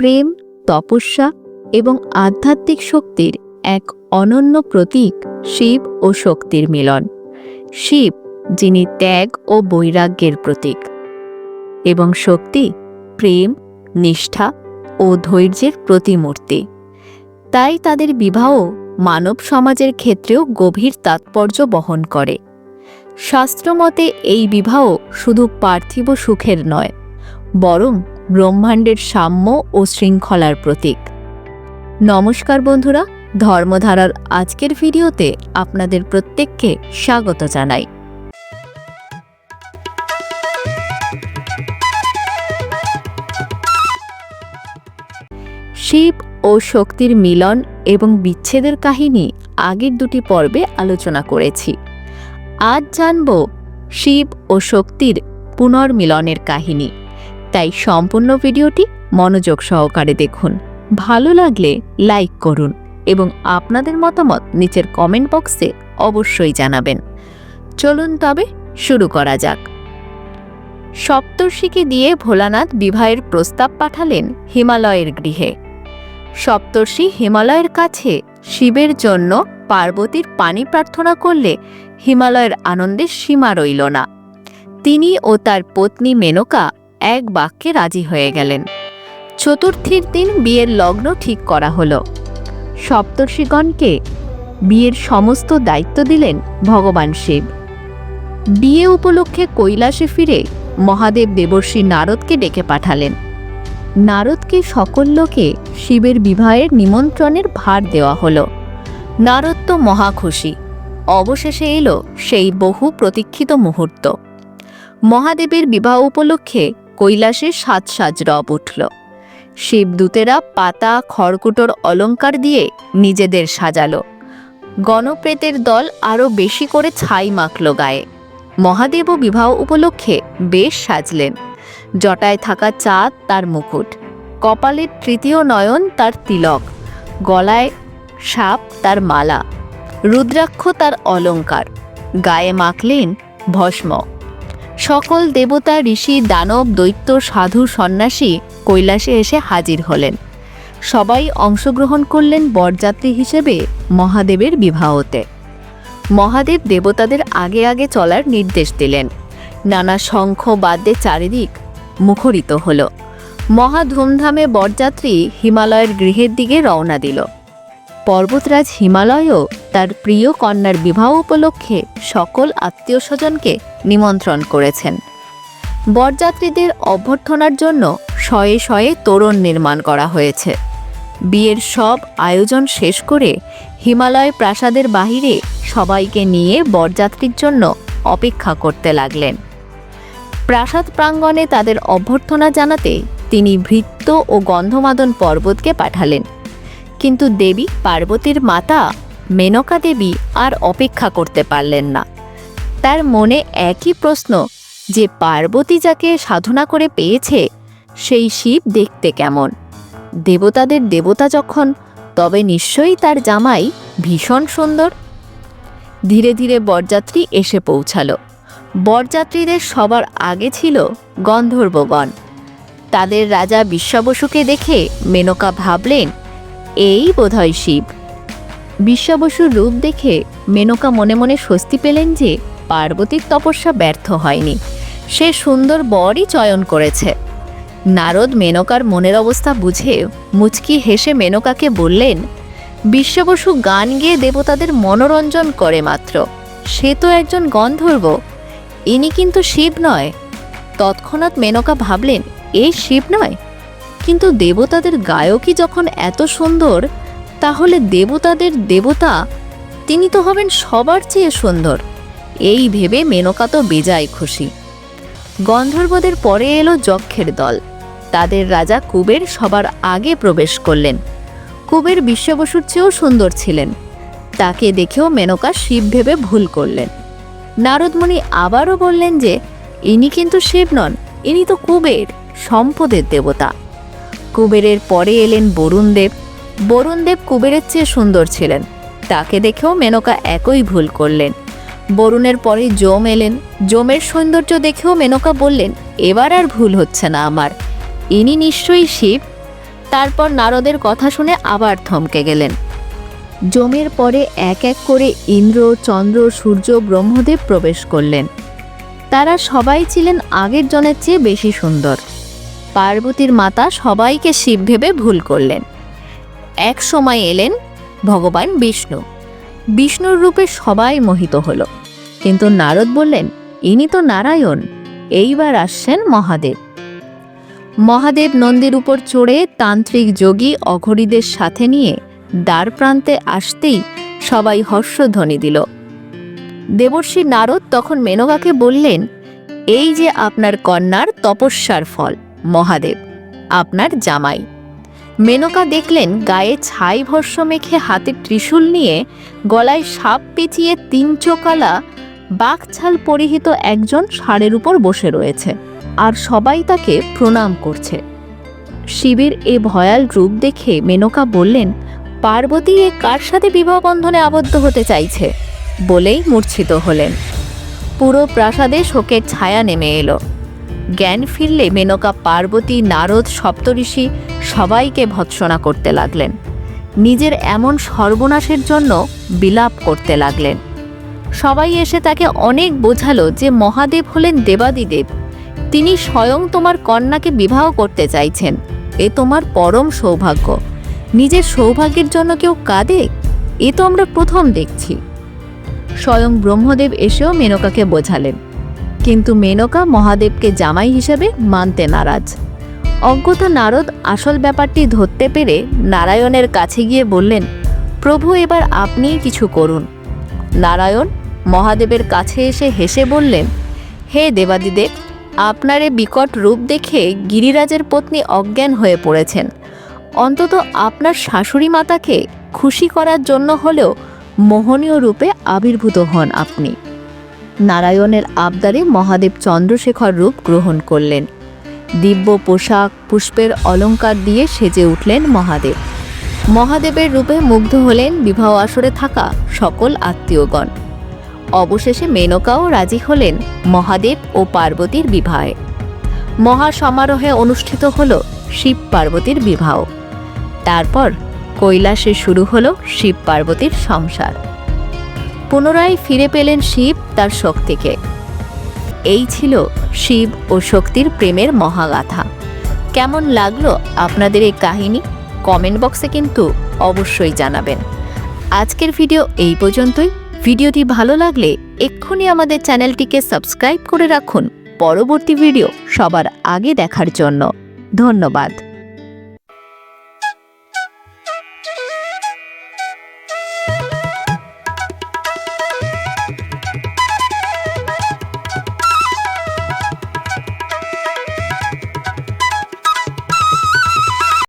প্রেম, তপস্যা এবং আধ্যাত্মিক শক্তির এক অনন্য প্রতীক শিব ও শক্তির মিলন। শিব, যিনি ত্যাগ ও বৈরাগ্যের প্রতীক এবং শক্তি, প্রেম, নিষ্ঠা ও ধৈর্যের প্রতিমূর্তি। তাই তাদের বিবাহ মানব সমাজের ক্ষেত্রেও গভীর তাৎপর্য বহন করে। শাস্ত্রমতে এই বিবাহ শুধু পার্থিব সুখের নয়, বরং ব্রহ্মাণ্ডের সাম্য ও শৃঙ্খলার প্রতীক। নমস্কার বন্ধুরা, ধর্মধারার আজকের ভিডিওতে আপনাদের প্রত্যেককে স্বাগত জানাই। শিব ও শক্তির মিলন এবং বিচ্ছেদের কাহিনী আগের দুটি পর্বে আলোচনা করেছি। আজ জানব শিব ও শক্তির পুনর্মিলনের কাহিনী। তাই সম্পূর্ণ ভিডিওটি মনোযোগ সহকারে দেখুন। ভালো লাগলে লাইক করুন এবং আপনাদের মতামত নিচের কমেন্ট বক্সে অবশ্যই জানাবেন। চলুন তবে শুরু করা যাক। সপ্তর্ষিকে দিয়ে ভোলানাথ বিবাহের প্রস্তাব পাঠালেন হিমালয়ের গৃহে। সপ্তর্ষি হিমালয়ের কাছে শিবের জন্য পার্বতীর পানি প্রার্থনা করলে হিমালয়ের আনন্দের সীমা রইল না। তিনি ও তার পত্নী মেনকা এক বাক্যে রাজি হয়ে গেলেন। চতুর্থীর দিন বিয়ের লগ্ন ঠিক করা হলো। সপ্তর্ষিগণকে বিয়ের সমস্ত দায়িত্ব দিলেন ভগবান শিব। বিয়ে উপলক্ষে কৈলাসে ফিরে মহাদেব দেবর্ষী নারদকে ডেকে পাঠালেন। নারদকে সকল লোকে শিবের বিবাহের নিমন্ত্রণের ভার দেওয়া হলো। নারদ তো মহা খুশি। অবশেষে এলো সেই বহু প্রতীক্ষিত মুহূর্ত। মহাদেবের বিবাহ উপলক্ষে কৈলাসে সাজ সাজ রব উঠল। শিবদূতেরা পাতা, খড়কুটোর অলঙ্কার দিয়ে নিজেদের সাজালো। গণপ্রেতের দল আরও বেশি করে ছাই মাখল গায়ে। মহাদেবও বিবাহ উপলক্ষে বেশ সাজলেন। জটায় থাকা চাঁদ তার মুকুট। কপালের তৃতীয় নয়ন তার তিলক। গলায় সাপ তার মালা। রুদ্রাক্ষ তার অলঙ্কার। গায়ে মাখলেন ভস্ম। সকল দেবতা, ঋষি, দানব, দৈত্য, সাধু, সন্ন্যাসী কৈলাসে এসে হাজির হলেন। সবাই অংশগ্রহণ করলেন বরযাত্রী হিসেবে মহাদেবের বিবাহতে। মহাদেব দেবতাদের আগে আগে চলার নির্দেশ দিলেন। নানা শঙ্খ বাদ্যে চারিদিক মুখরিত হল। মহা ধুমধামে বরযাত্রী হিমালয়ের গৃহের দিকে রওনা দিল। পর্বতরাজ হিমালয়ও তার প্রিয় কন্যার বিবাহ উপলক্ষে সকল আত্মীয় স্বজনকে নিমন্ত্রণ করেছেন। বরযাত্রীদের অভ্যর্থনার জন্য শয়ে শয়ে তোরণ নির্মাণ করা হয়েছে। বিয়ের সব আয়োজন শেষ করে হিমালয় প্রাসাদের বাহিরে সবাইকে নিয়ে বরযাত্রীর জন্য অপেক্ষা করতে লাগলেন। প্রাসাদ প্রাঙ্গণে তাদের অভ্যর্থনা জানাতে তিনি ভৃত্য ও গন্ধমাদন পর্বতকে পাঠালেন। কিন্তু দেবী পার্বতীর মাতা মেনকা দেবী আর অপেক্ষা করতে পারলেন না। তার মনে একই প্রশ্ন যে পার্বতী যাকে সাধনা করে পেয়েছে, সেই শিব দেখতে কেমন? দেবতাদের দেবতা যখন, তবে নিশ্চয়ই তার জামাই ভীষণ সুন্দর। ধীরে ধীরে বরযাত্রী এসে পৌঁছালো। বরযাত্রীদের সবার আগে ছিল গন্ধর্বগণ। তাদের রাজা বিশ্বাবসুকে দেখে মেনকা ভাবলেন এই বোধহয় শিব। বিশ্বাবসুর রূপ দেখে মেনকা মনে মনে স্বস্তি পেলেন যে পার্বতীর তপস্যা ব্যর্থ হয়নি। সে সুন্দর বরই চয়ন করেছে। নারদ মেনকার মনের অবস্থা বুঝে মুচকি হেসে মেনকাকে বললেন, বিশ্ববসু গান গেয়ে দেবতাদের মনোরঞ্জন করে মাত্র। সে তো একজন গন্ধর্ব। ইনি কিন্তু শিব নয়। তৎক্ষণাৎ মেনকা ভাবলেন এই শিব নয়? কিন্তু দেবতাদের গায়কই যখন এত সুন্দর, তাহলে দেবতাদের দেবতা তিনি তো হবেন সবার চেয়ে সুন্দর। এই ভেবে মেনকা তো বেজায় খুশি। গন্ধর্বদের পরে এলো যক্ষের দল। তাদের রাজা কুবের সবার আগে প্রবেশ করলেন। কুবের বিশ্ববসুর চেয়েও সুন্দর ছিলেন। তাকে দেখেও মেনকা শিব ভেবে ভুল করলেন। নারদমণি আবারও বললেন যে, ইনি কিন্তু শিব নন, ইনি তো কুবের, সম্পদের দেবতা। কুবেরের পরে এলেন বরুণদেব। বরুণদেব কুবেরের চেয়ে সুন্দর ছিলেন। তাকে দেখেও মেনকা একই ভুল করলেন। বরুণের পরে জম এলেন। জমের সৌন্দর্য দেখেও মেনকা বললেন, এবার আর ভুল হচ্ছে না আমার। ইনি নিশ্চয়ই শিব। তারপর নারদের কথা শুনে আবার থমকে গেলেন। জমের পরে এক এক করে ইন্দ্র, চন্দ্র, সূর্য, ব্রহ্মদেব প্রবেশ করলেন। তারা সবাই ছিলেন আগের জনের চেয়ে বেশি সুন্দর। পার্বতীর মাতা সবাইকে শিব ভেবে ভুল করলেন। এক সময় এলেন ভগবান বিষ্ণু। বিষ্ণুর রূপে সবাই মোহিত হল। কিন্তু নারদ বললেন, ইনি তো নারায়ণ, এইবার আসছেন মহাদেব। মহাদেব নন্দীর উপর চড়ে তান্ত্রিক যোগী অঘরীদের সাথে নিয়ে দ্বার প্রান্তে আসতেই সবাই হর্ষধ্বনি দিল। দেবর্ষী নারদ তখন মেনকাকে বললেন, এই যে আপনার কন্যার তপস্যার ফল মহাদেব, আপনার জামাই। মেনকা দেখলেন গায়ে ছাই ভস্য মেখে হাতে ত্রিশূল নিয়ে গলায় সাপ পেঁচিয়ে তিন চোকালা বাঘছাল পরিহিত একজন ষাঁড়ের উপর বসে রয়েছে আর সবাই তাকে প্রণাম করছে। শিবের এ ভয়াল রূপ দেখে মেনকা বললেন, পার্বতী, এ কার সাথে বিবাহ বন্ধনে আবদ্ধ হতে চাইছে? বলেই মূর্ছিত হলেন। পুরো প্রাসাদে শোকের ছায়া নেমে এলো। জ্ঞান ফিরলে মেনকা পার্বতী, নারদ, সপ্তঋষি সবাইকে ভৎসনা করতে লাগলেন। নিজের এমন সর্বনাশের জন্য বিলাপ করতে লাগলেন। সবাই এসে তাকে অনেক বোঝালো যে মহাদেব হলেন দেবাদিদেব। তিনি স্বয়ং তোমার কন্যাকে বিবাহ করতে চাইছেন। এ তোমার পরম সৌভাগ্য। নিজের সৌভাগ্যের জন্য কেউ কাঁদে? এ তো আমরা প্রথম দেখছি। স্বয়ং ব্রহ্মদেব এসেও মেনকাকে বোঝালেন। কিন্তু মেনকা মহাদেবকে জামাই হিসেবে মানতে নারাজ। অজ্ঞতা নারদ আসল ব্যাপারটি ধরতে পেরে নারায়ণের কাছে গিয়ে বললেন, প্রভু, এবার আপনিই কিছু করুন। নারায়ণ মহাদেবের কাছে এসে হেসে বললেন, হে দেবাদিদেব, আপনার এ বিকট রূপ দেখে গিরিরাজের পত্নী অজ্ঞান হয়ে পড়েছেন। অন্তত আপনার শাশুড়ি মাতাকে খুশি করার জন্য হলেও মোহনীয় রূপে আবির্ভূত হন আপনি। নারায়ণের আবদারে মহাদেব চন্দ্রশেখর রূপ গ্রহণ করলেন। দিব্য পোশাক, পুষ্পের অলংকার দিয়ে সেজে উঠলেন মহাদেব। মহাদেবের রূপে মুগ্ধ হলেন বিবাহ আসরে থাকা সকল আত্মীয়গণ। অবশেষে মেনকাও রাজি হলেন মহাদেব ও পার্বতীর বিবাহে। মহা সমারোহে অনুষ্ঠিত হল শিব পার্বতীর বিবাহ। তারপর কৈলাসে শুরু হল শিব পার্বতীর সংসার। পুনরায় ফিরে পেলেন শিব তার শক্তিকে। এই ছিল শিব ও শক্তির প্রেমের মহাগাথা। কেমন লাগল আপনাদের এই কাহিনী? কমেন্ট বক্সে কিন্তু অবশ্যই জানাবেন। আজকের ভিডিও এই পর্যন্তই। ভিডিওটি ভালো লাগলে এক্ষুনি আমাদের চ্যানেলটিকে সাবস্ক্রাইব করে রাখুন। পরবর্তী ভিডিও সবার আগে দেখার জন্য। ধন্যবাদ।